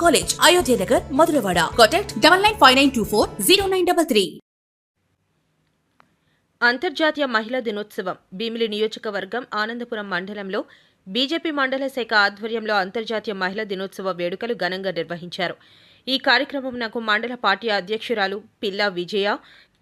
college Ayodhya Nagar Madhurawada contact double nine five nine two four zero nine double three అంతర్జాతీయ మహిళా దినోత్సవం భీమిలి నియోజకవర్గం ఆనందపురం మండలంలో బీజేపీ మండల శాఖ ఆధ్వర్యంలో అంతర్జాతీయ మహిళా దినోత్సవ వేడుకలు ఘనంగా నిర్వహించారు. ఈ కార్యక్రమం నాకు మండల పార్టీ అధ్యక్షురాలు పిల్లా విజయ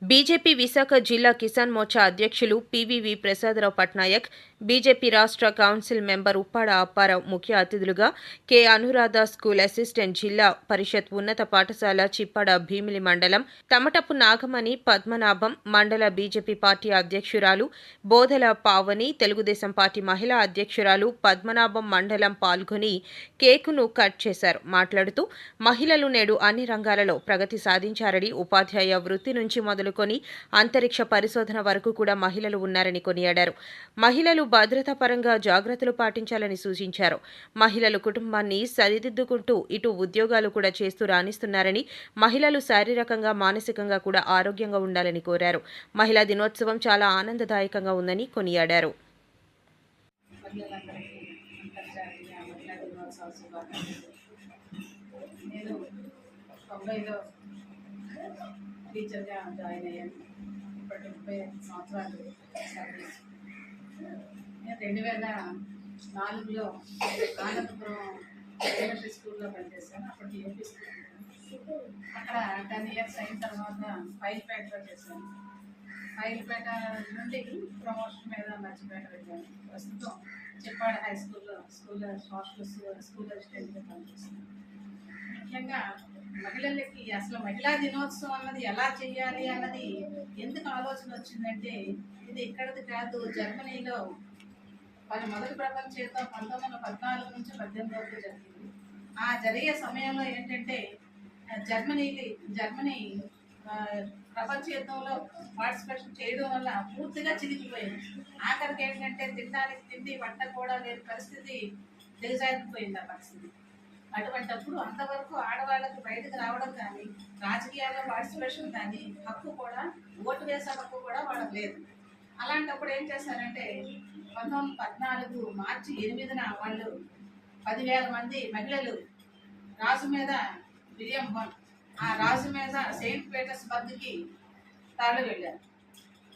బీజేపీ విశాఖ జిల్లా కిసాన్ మోర్చా అధ్యక్షులు పివివి ప్రసాదరావు పట్నాయక్ బీజేపీ రాష్ట్ర కౌన్సిల్ మెంబర్ ఉప్పాడ అప్పారావు ముఖ్య అతిథులుగా కె అనురాధ స్కూల్ అసిస్టెంట్ జిల్లా పరిషత్ ఉన్నత పాఠశాల చిప్పాడ భీమిలి మండలం తమటపు నాగమణి పద్మనాభం మండల బీజేపీ పార్టీ అధ్యక్షురాలు బోధల పావని తెలుగుదేశం పార్టీ మహిళా అధ్యక్షురాలు పద్మనాభం మండలం పాల్గొని కేకును కట్ చేశారు. మాట్లాడుతూ మహిళలు నేడు అన్ని రంగాలలో ప్రగతి సాధించారని ఉపాధ్యాయ వృత్తి నుంచి మొదలు మొదలుకొని అంతరిక్ష పరిశోధన వరకు కూడా మహిళలు ఉన్నారని కొనియాడారు. మహిళలు భద్రతా పరంగా జాగ్రత్తలు పాటించాలని సూచించారు. మహిళలు కుటుంబాన్ని సరిదిద్దుకుంటూ ఇటు ఉద్యోగాలు కూడా చేస్తూ రాణిస్తున్నారని మహిళలు శారీరకంగా మానసికంగా కూడా ఆరోగ్యంగా ఉండాలని కోరారు. మహిళా దినోత్సవం చాలా ఆనందదాయకంగా ఉందని కొనియాడారు. నేను తొంభైలో టీచర్గా జాయిన్ అయ్యాను. ఇప్పటి ముప్పై ఐదు సంవత్సరాలు సర్వీస్ నేను రెండు వేల నాలుగులో ఆనందపురం ఎలిమెంటరీ స్కూల్లో పనిచేశాను. అప్పటికి యూపీ స్కూల్ అక్కడ టెన్ ఇయర్స్ అయిన తర్వాత ఫైల్పేటలో చేశాను. ఫైల్పేట నుండి ప్రమోషన్ మీద మర్చిపేట వెళ్ళాను. ప్రస్తుతం చెప్పాడు హై స్కూల్లో స్కూల్ హాస్టల్ స్కూల్ అసిస్టెంట్గా పనిచేస్తున్నాను. ముఖ్యంగా మహిళలకి అసలు మహిళా దినోత్సవం అన్నది ఎలా చేయాలి అన్నది ఎందుకు ఆలోచన వచ్చిందంటే ఇది ఇక్కడది కాదు జర్మనీలో వాళ్ళ మొదటి ప్రపంచ యుద్ధం పంతొమ్మిది వందల పద్నాలుగు నుంచి పద్దెనిమిది వరకు జరిగింది. ఆ జరిగే సమయంలో ఏంటంటే జర్మనీకి జర్మనీ ప్రపంచ యుద్ధంలో పార్టిసిపేషన్ చేయడం వల్ల పూర్తిగా చిరిగిపోయింది ఆఖరికి ఏంటంటే తినడానికి తిండి వంట కూడా లేని పరిస్థితి దిగజారిపోయింది ఆ పరిస్థితి. అటువంటప్పుడు అంతవరకు ఆడవాళ్ళకి బయటకు రావడం కానీ రాజకీయాల్లో పార్టిసిపేషన్ కానీ హక్కు కూడా ఓటు వేసే హక్కు కూడా వాళ్ళకు లేదు. అలాంటప్పుడు ఏం చేశారంటే పంతొమ్మిది పద్నాలుగు మార్చి ఎనిమిదిన వాళ్ళు పదివేల మంది మహిళలు రాజు మీద విలియం వన్ ఆ రాజు మీద సెయింట్ పీటర్స్బర్గ్కి తరలి వెళ్ళారు.